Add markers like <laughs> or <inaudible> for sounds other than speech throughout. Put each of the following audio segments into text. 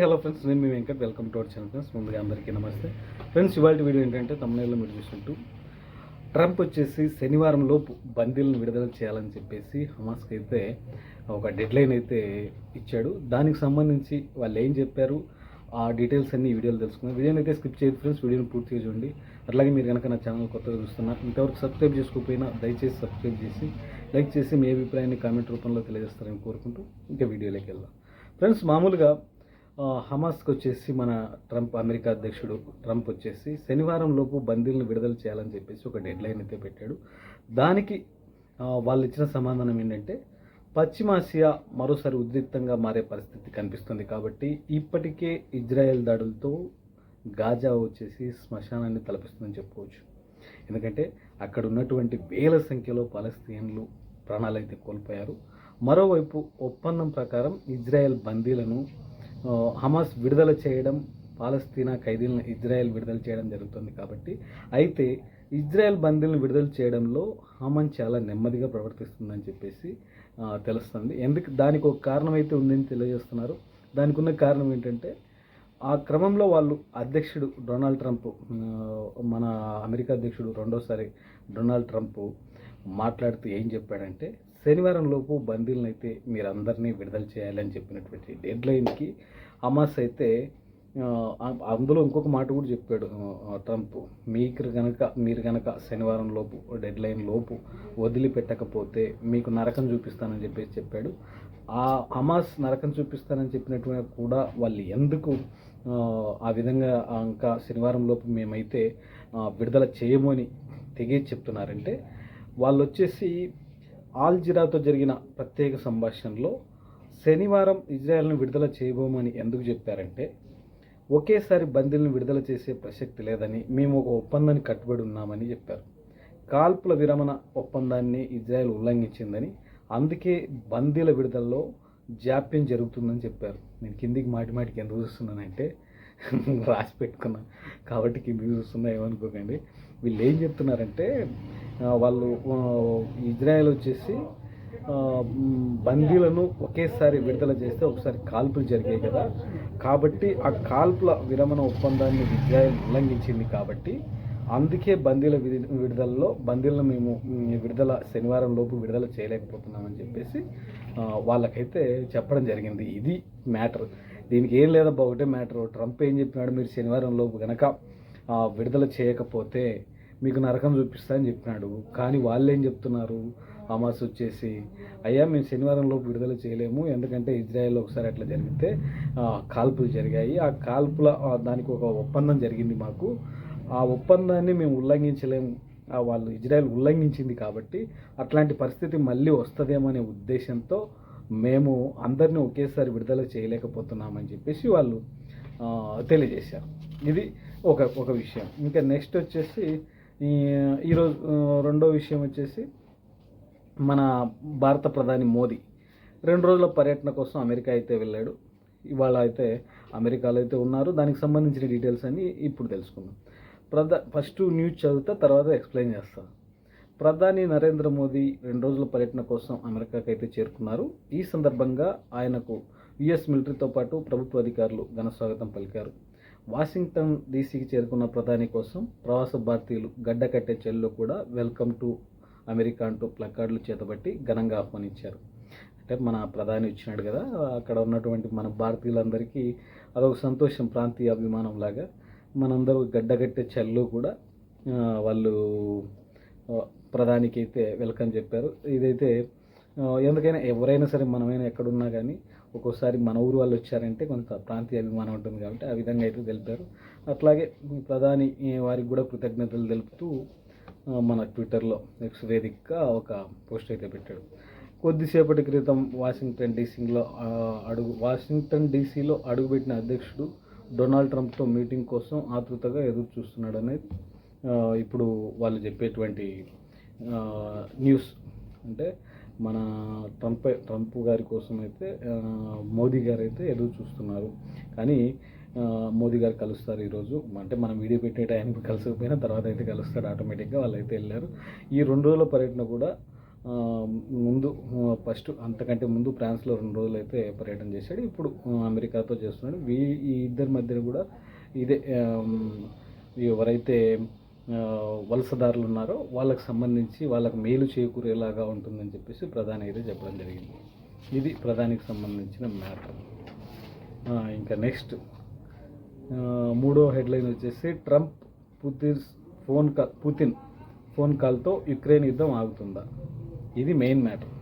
Hello friends నేను మీ Venkat. Welcome to our channel friends ముందుగా అందరికీ నమస్తే. ఫ్రెండ్స్ ఇవాళ వీడియో ఏంటంటే తమిళనాడులో మీరు చూసినట్టు ట్రంప్ వచ్చేసి శనివారం లోపు బందీలను విడుదల చేయాలని చెప్పేసి హమాస్కి అయితే ఒక డెడ్లైన్ అయితే ఇచ్చాడు. దానికి సంబంధించి వాళ్ళు ఏం చెప్పారు? ఆ డీటెయిల్స్ అన్ని వీడియోలు వీడియోలో వీడియోని అయితే స్కిప్ చేయదు ఫ్రెండ్స్ వీడియోని పూర్తిగా చూడండి. అట్లాగే మీరు కనుక నా ఛానల్ కొత్తగా చూస్తున్నారు ఇంతవరకు సబ్స్క్రైబ్ చేసుకోకపోయినా దయచేసి సబ్స్క్రైబ్ చేసి లైక్ చేసి మీ అభిప్రాయాన్ని కామెంట్ రూపంలో తెలియజేస్తారని కోరుకుంటూ ఇంకా వీడియోలోకి వెళ్దాం. ఫ్రెండ్స్ మామూలుగా హమాస్కి వచ్చేసి మన ట్రంప్ అమెరికా అధ్యక్షుడు ట్రంప్ వచ్చేసి శనివారం లోపు బందీలను విడుదల చేయాలని చెప్పేసి ఒక డెడ్ లైన్ అయితే పెట్టాడు. దానికి వాళ్ళు ఇచ్చిన సమాధానం ఏంటంటే పశ్చిమాసియా మరోసారి ఉద్రిక్తంగా మారే పరిస్థితి కనిపిస్తుంది కాబట్టి ఇప్పటికే ఇజ్రాయెల్ దాడులతో గాజా వచ్చేసి శ్మశానాన్ని తలపిస్తుందని చెప్పుకోవచ్చు. ఎందుకంటే అక్కడ ఉన్నటువంటి వేల సంఖ్యలో పాలస్తీన్లు ప్రాణాలైతే కోల్పోయారు. మరోవైపు ఒప్పందం ప్రకారం ఇజ్రాయెల్ బందీలను హమాస్ విడుదల చేయడం పాలస్తీనా ఖైదీలను ఇజ్రాయెల్ విడుదల చేయడం జరుగుతుంది కాబట్టి అయితే ఇజ్రాయెల్ బందీలను విడుదల చేయడంలో హమాన్ చాలా నెమ్మదిగా ప్రవర్తిస్తుందని చెప్పేసి తెలుస్తుంది. ఎందుకు దానికి ఒక కారణం అయితే ఉందని తెలియజేస్తున్నారు. దానికి ఉన్న కారణం ఏంటంటే ఆ క్రమంలో వాళ్ళు అధ్యక్షుడు డొనాల్డ్ ట్రంప్ మన అమెరికా అధ్యక్షుడు రెండోసారి డొనాల్డ్ ట్రంప్ మాట్లాడుతూ ఏం చెప్పాడంటే శనివారం లోపు బందీలను అయితే మీరందరినీ విడుదల చేయాలని చెప్పినటువంటి డెడ్ లైన్కి హమాస్ అయితే అందులో ఇంకొక మాట కూడా చెప్పాడు ట్రంప్. మీకు కనుక మీరు కనుక శనివారం లోపు డెడ్ లైన్ లోపు వదిలిపెట్టకపోతే మీకు నరకం చూపిస్తానని చెప్పేసి చెప్పాడు. ఆ హమాస్ నరకం చూపిస్తానని చెప్పినటువంటి కూడా వాళ్ళు ఎందుకు ఆ, విధంగా ఇంకా శనివారం లోపు మేమైతే విడుదల చేయమని తెగే చెప్తున్నారంటే వాళ్ళు వచ్చేసి ఆల్జిరాతో జరిగిన ప్రత్యేక సంభాషణలో శనివారం ఇజ్రాయెల్ను విడుదల చేయబోమని ఎందుకు చెప్పారంటే ఒకేసారి బందీలను విడుదల చేసే ప్రసక్తి లేదని మేము ఒక ఒప్పందాన్ని కట్టుబడి ఉన్నామని చెప్పారు. కాల్పుల విరమణ ఒప్పందాన్ని ఇజ్రాయెల్ ఉల్లంఘించిందని అందుకే బందీల విడుదలలో జాప్యం జరుగుతుందని చెప్పారు. నేను కిందికి మాటి మాటికి ఎందుకు చూస్తున్నానంటే <laughs> రాసి పెట్టుకున్నాను కాబట్టి కిందికి చూస్తున్నా ఏమనుకోకండి. వీళ్ళు ఏం చెప్తున్నారంటే వాళ్ళు ఇజ్రాయెల్ వచ్చేసి బందీలను ఒకేసారి విడుదల చేస్తే ఒకసారి కాల్పులు జరిగాయి కదా. కాబట్టి ఆ కాల్పుల విరమణ ఒప్పందాన్ని ఇజ్రాయెల్ ఉల్లంఘించింది కాబట్టి అందుకే బందీల విడి- విడుదలలో బందీలను మేము విడుదల శనివారం లోపు విడుదల చేయలేకపోతున్నామని చెప్పేసి వాళ్ళకైతే చెప్పడం జరిగింది. ఇది మ్యాటర్. దీనికి ఏం లేదబ్బా ఒకటే మ్యాటర్. ట్రంప్ ఏం చెప్పినాడు? మీరు శనివారం లోపు గనక విడుదల చేయకపోతే మీకు నరకం చూపిస్తా అని చెప్పినాడు. కానీ వాళ్ళు ఏం చెప్తున్నారు? హమాస్ వచ్చేసి అయ్యా మేము శనివారం లోపు విడుదల చేయలేము. ఎందుకంటే ఇజ్రాయెల్లో ఒకసారి అట్లా జరిగితే కాల్పులు జరిగాయి. ఆ కాల్పుల దానికి ఒక ఒప్పందం జరిగింది మాకు. ఆ ఒప్పందాన్ని మేము ఉల్లంఘించలేము. వాళ్ళు ఇజ్రాయెల్ ఉల్లంఘించింది కాబట్టి అట్లాంటి పరిస్థితి మళ్ళీ వస్తుందేమో అనే ఉద్దేశంతో మేము అందరినీ ఒకేసారి విడుదల చేయలేకపోతున్నామని చెప్పేసి వాళ్ళు తెలియజేశారు. ఇది ఒక ఒక విషయం. ఇంకా నెక్స్ట్ వచ్చేసి ఈరోజు రెండో విషయం వచ్చేసి మన భారత ప్రధాని మోదీ రెండు రోజుల పర్యటన కోసం అమెరికా అయితే వెళ్ళాడు. ఇవాళ అయితే అమెరికాలో అయితే ఉన్నారు. దానికి సంబంధించిన డీటెయిల్స్ అన్ని ఇప్పుడు తెలుసుకుందాం. ప్రధా ఫస్ట్ న్యూస్ చదువుతా తర్వాత ఎక్స్ప్లెయిన్ చేస్తాను ప్రధాని నరేంద్ర మోదీ రెండు రోజుల పర్యటన కోసం అమెరికాకి అయితే చేరుకున్నారు. ఈ సందర్భంగా ఆయనకు యుఎస్ మిలిటరీతో పాటు ప్రభుత్వ అధికారులు ఘన స్వాగతం పలికారు. వాషింగ్టన్ డీసీకి చేరుకున్న ప్రధాని కోసం ప్రవాస భారతీయులు గడ్డ కట్టే చెల్లో కూడా వెల్కమ్ టు అమెరికా అంటూ ప్లకార్డులు చేతబట్టి ఘనంగా ఆహ్వానించారు. అంటే మన ప్రధాని వచ్చినాడు కదా అక్కడ ఉన్నటువంటి మన భారతీయులందరికీ అదొక సంతోషం ప్రాంతీయ అభిమానం లాగా. మనందరూ గడ్డగట్టే చెల్లో కూడా వాళ్ళు ప్రధానికి అయితే వెల్కమ్ చెప్పారు. ఇదైతే ఎందుకైనా ఎవరైనా సరే మనమైనా ఎక్కడున్నా కానీ ఒక్కోసారి మన ఊరు వాళ్ళు వచ్చారంటే కొంత ప్రాంతీయ అభిమానం ఉంటుంది కాబట్టి ఆ విధంగా అయితే తెలిపారు. అట్లాగే ప్రధాని వారికి కూడా కృతజ్ఞతలు తెలుపుతూ మన ట్విట్టర్లో ఎక్స్ వేదికగా ఒక పోస్ట్ అయితే పెట్టాడు. కొద్దిసేపటి క్రితం వాషింగ్టన్ డీసీలో అడుగు వాషింగ్టన్ డీసీలో అడుగుపెట్టిన అధ్యక్షుడు డొనాల్డ్ ట్రంప్తో మీటింగ్ కోసం ఆతృతగా ఎదురు చూస్తున్నాడు అనేది ఇప్పుడు వాళ్ళు చెప్పేటువంటి న్యూస్. అంటే మన ట్రంప్ ట్రంప్ గారి కోసం అయితే మోదీ గారు అయితే ఎదురు చూస్తున్నారు. కానీ మోదీ గారు కలుస్తారు ఈరోజు. అంటే మనం వీడియో పెట్టే టైంకి కలిసిపోయినా తర్వాత అయితే కలుస్తారు ఆటోమేటిక్గా వాళ్ళు అయితే వెళ్ళారు. ఈ రెండు రోజుల పర్యటన కూడా ముందు ఫస్ట్ అంతకంటే ముందు ఫ్రాన్స్లో రెండు రోజులు అయితే పర్యటన చేశాడు. ఇప్పుడు అమెరికాతో చేస్తున్నాడు. వీ ఈ ఇద్దరి మధ్యన కూడా ఇదే ఎవరైతే వలసదారులు ఉన్నారో వాళ్ళకి సంబంధించి వాళ్ళకి మేలు చేకూరేలాగా ఉంటుందని చెప్పేసి ప్రధాని అయితే చెప్పడం జరిగింది. ఇది ప్రధానికి సంబంధించిన మ్యాటర్. ఇంకా నెక్స్ట్ మూడో హెడ్లైన్ వచ్చేసి Trump Putin phone call Putin phone కాల్తో Ukraine యుద్ధం ఆగుతుందా? ఇది మెయిన్ మ్యాటర్.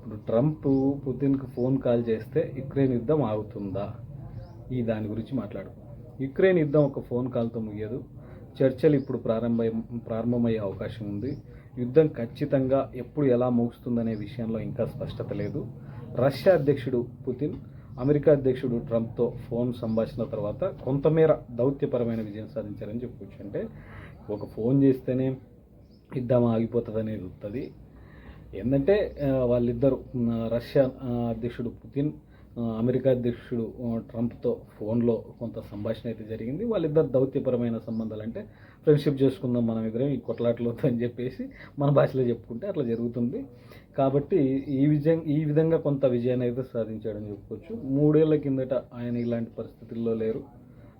ఇప్పుడు ట్రంప్ పుతిన్కి ఫోన్ కాల్ చేస్తే యుక్రెయిన్ యుద్ధం ఆగుతుందా? ఈ దాని గురించి మాట్లాడు యుక్రెయిన్ యుద్ధం ఒక ఫోన్ కాల్తో ముగియదు. చర్చలు ఇప్పుడు ప్రారంభ ప్రారంభమయ్యే అవకాశం ఉంది. యుద్ధం ఖచ్చితంగా ఎప్పుడు ఎలా ముగుస్తుందనే విషయంలో ఇంకా స్పష్టత లేదు. రష్యా అధ్యక్షుడు పుతిన్ అమెరికా అధ్యక్షుడు ట్రంప్తో ఫోన్ సంభాషణ తర్వాత కొంతమేర దౌత్యపరమైన విజయం సాధించారని చెప్పుకోవచ్చు అంటే ఒక ఫోన్ చేస్తేనే యుద్ధం ఆగిపోతుంది అనేది వస్తుంది ఏంటంటే వాళ్ళిద్దరు రష్యా అధ్యక్షుడు పుతిన్ అమెరికా అధ్యక్షుడు ట్రంప్తో ఫోన్లో కొంత సంభాషణ అయితే జరిగింది. వాళ్ళిద్దరు దౌత్యపరమైన సంబంధాలు అంటే ఫ్రెండ్షిప్ చేసుకుందాం మనం ఇద్దరం ఈ కొట్లాటలు అని చెప్పేసి మన భాషలో చెప్పుకుంటే అట్లా జరుగుతుంది. కాబట్టి ఈ విజయం ఈ విధంగా కొంత విజయాన్ని అయితే సాధించాడని చెప్పుకోవచ్చు. మూడేళ్ళ కిందట ఆయన ఇలాంటి పరిస్థితుల్లో లేరు.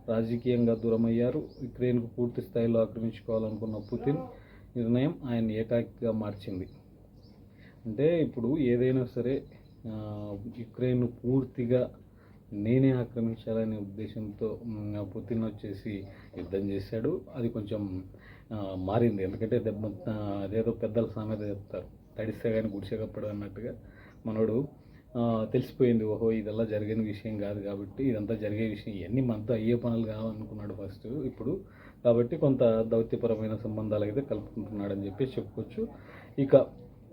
రాజకీయంగా దూరమయ్యారు. యుక్రెయిన్కు పూర్తి స్థాయిలో ఆక్రమించుకోవాలనుకున్న పుతిన్ నిర్ణయం ఆయన ఏకాకిగా మార్చింది. అంటే ఇప్పుడు ఏదైనా సరే యుక్రెయిన్ పూర్తిగా నేనే ఆక్రమించాలనే ఉద్దేశంతో పుతిన్ వచ్చేసి యుద్ధం చేశాడు. అది కొంచెం మారింది. ఎందుకంటే దెబ్బ అదేదో పెద్దల సామెత చెప్తారు. తడిస్తే కానీ గుడిసె కప్పడు అన్నట్టుగా మనోడు తెలిసిపోయింది. ఓహో ఇదల్లా జరిగిన విషయం కాదు కాబట్టి ఇదంతా జరిగే విషయం. ఇవన్నీ మనతో అయ్యే పనులు కావాలనుకున్నాడు ఫస్ట్ ఇప్పుడు. కాబట్టి కొంత దౌత్యపరమైన సంబంధాలు అయితే కలుపుకుంటున్నాడని చెప్పి చెప్పుకోవచ్చు. ఇక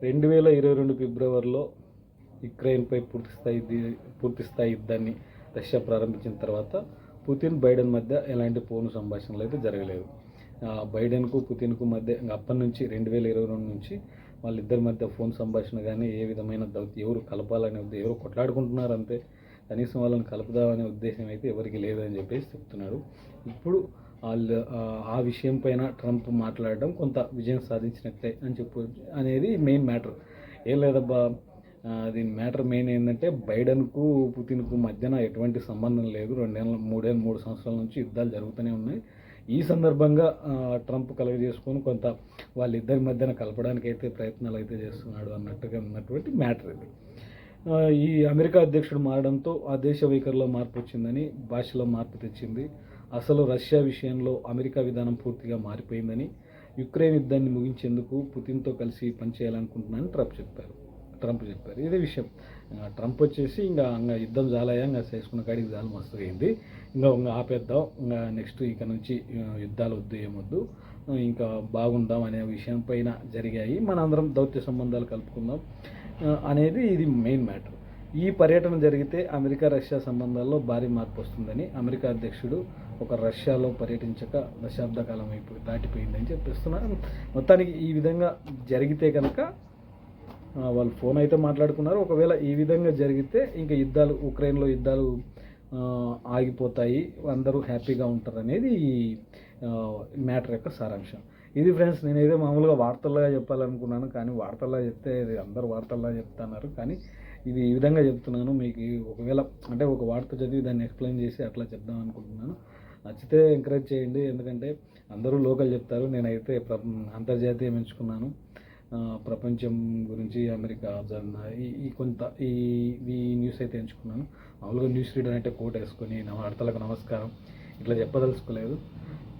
రెండు వేల ఇరవై రెండు ఫిబ్రవరిలో యుక్రెయిన్పై పూర్తి స్థాయి పూర్తి స్థాయి యుద్ధాన్ని రష్యా ప్రారంభించిన తర్వాత పుతిన్ బైడెన్ మధ్య ఎలాంటి ఫోన్ సంభాషణలు అయితే జరగలేదు. బైడెన్కు పుతిన్కు మధ్య ఇంకా అప్పటి నుంచి రెండు వేల ఇరవై రెండు నుంచి వాళ్ళిద్దరి మధ్య ఫోన్ సంభాషణ కానీ ఏ విధమైన దౌత్య ఎవరు కలపాలనే ఉద్దేశం ఎవరు కొట్లాడుకుంటున్నారు అంతే. కనీసం వాళ్ళని కలుపుదామనే ఉద్దేశం అయితే ఎవరికి లేదని చెప్పేసి చెప్తున్నాడు. ఇప్పుడు వాళ్ళు ఆ, విషయం పైన ట్రంప్ మాట్లాడడం కొంత విజయం సాధించినట్లే అని చెప్పు అనేది మెయిన్ మ్యాటర్. ఏం లేదబ్బా దీని మ్యాటర్ మెయిన్ ఏంటంటే బైడెన్కు పుతిన్కు మధ్యన ఎటువంటి సంబంధం లేదు. రెండేళ్ళ మూడేళ్ళ మూడు సంవత్సరాల నుంచి యుద్ధాలు జరుగుతూనే ఉన్నాయి. ఈ సందర్భంగా ట్రంప్ ట్రంప్ కలుగజేసుకొని కొంత వాళ్ళిద్దరి మధ్యన కలపడానికి అయితే ప్రయత్నాలు అయితే చేస్తున్నాడు అన్నట్టుగా ఉన్నటువంటి మ్యాటర్ ఇది. ఈ అమెరికా అధ్యక్షుడు మారడంతో ఆ దేశ వైఖరిలో మార్పు వచ్చిందని భాషలో మార్పు తెచ్చింది. అసలు రష్యా విషయంలో అమెరికా విధానం పూర్తిగా మారిపోయిందని యుక్రెయిన్ యుద్ధాన్ని ముగించేందుకు పుతిన్తో కలిసి పనిచేయాలనుకుంటున్నానని ట్రంప్ చెప్పారు. ట్రంప్ చెప్పారు. ఇదే విషయం. ట్రంప్ వచ్చేసి ఇంకా ఇంకా యుద్ధం జాలయ్యా ఇంకా చేసుకున్న కాడికి జాలు మస్తు అయింది ఇంకా ఇంకా ఆపేద్దాం ఇంకా నెక్స్ట్ ఇక నుంచి యుద్ధాలు వద్దు ఏమొద్దు. ఇంకా బాగుందాం అనే విషయం పైన జరిగాయి. మనందరం దౌత్య సంబంధాలు కలుపుకుందాం అనేది ఇది మెయిన్ మ్యాటర్ ఈ పర్యటన జరిగితే అమెరికా రష్యా సంబంధాల్లో భారీ మార్పు వస్తుందని అమెరికా అధ్యక్షుడు ఒక రష్యాలో పర్యటించక దశాబ్ద కాలం అయిపోయి దాటిపోయిందని చెప్పిస్తున్నారు. మొత్తానికి ఈ విధంగా జరిగితే కనుక వాళ్ళు ఫోన్ అయితే మాట్లాడుకున్నారు. ఒకవేళ ఈ విధంగా జరిగితే ఇంకా యుద్ధాలు ఉక్రెయిన్లో యుద్ధాలు ఆగిపోతాయి. అందరూ హ్యాపీగా ఉంటారు అనేది ఈ మ్యాటర్ యొక్క సారాంశం. ఇది ఫ్రెండ్స్ నేనైతే మామూలుగా వార్తల్లాగా చెప్పాలనుకున్నాను కానీ వార్తల్లా చెప్తే ఇది అందరు వార్తల్లా చెప్తున్నారు. కానీ ఇది ఈ విధంగా చెప్తున్నాను. మీకు ఒకవేళ అంటే ఒక వార్త చదివి దాన్ని ఎక్స్ప్లెయిన్ చేసి అట్లా చెప్దాం అనుకుంటున్నాను. నచ్చితే ఎంకరేజ్ చేయండి. ఎందుకంటే అందరూ లోకల్ చెప్తారు. నేనైతే ప్ర అంతర్జాతీయం ఎంచుకున్నాను. ప్రపంచం గురించి అమెరికా జర్న ఈ కొంత ఈ ఈ న్యూస్ అయితే ఎంచుకున్నాను. మామూలుగా న్యూస్ రీడర్ అంటే కోట్ వేసుకొని నా వార్తలకు నమస్కారం. ఇట్లా చెప్పదలుచుకోలేదు.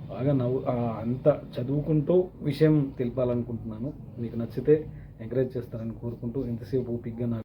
బాగా నవ్వు అంత చదువుకుంటూ విషయం తెలపాలనుకుంటున్నాను. మీకు నచ్చితే ఎంకరేజ్ చేస్తారని కోరుకుంటూ ఇంతసేపు ఓపిక్గా నాకు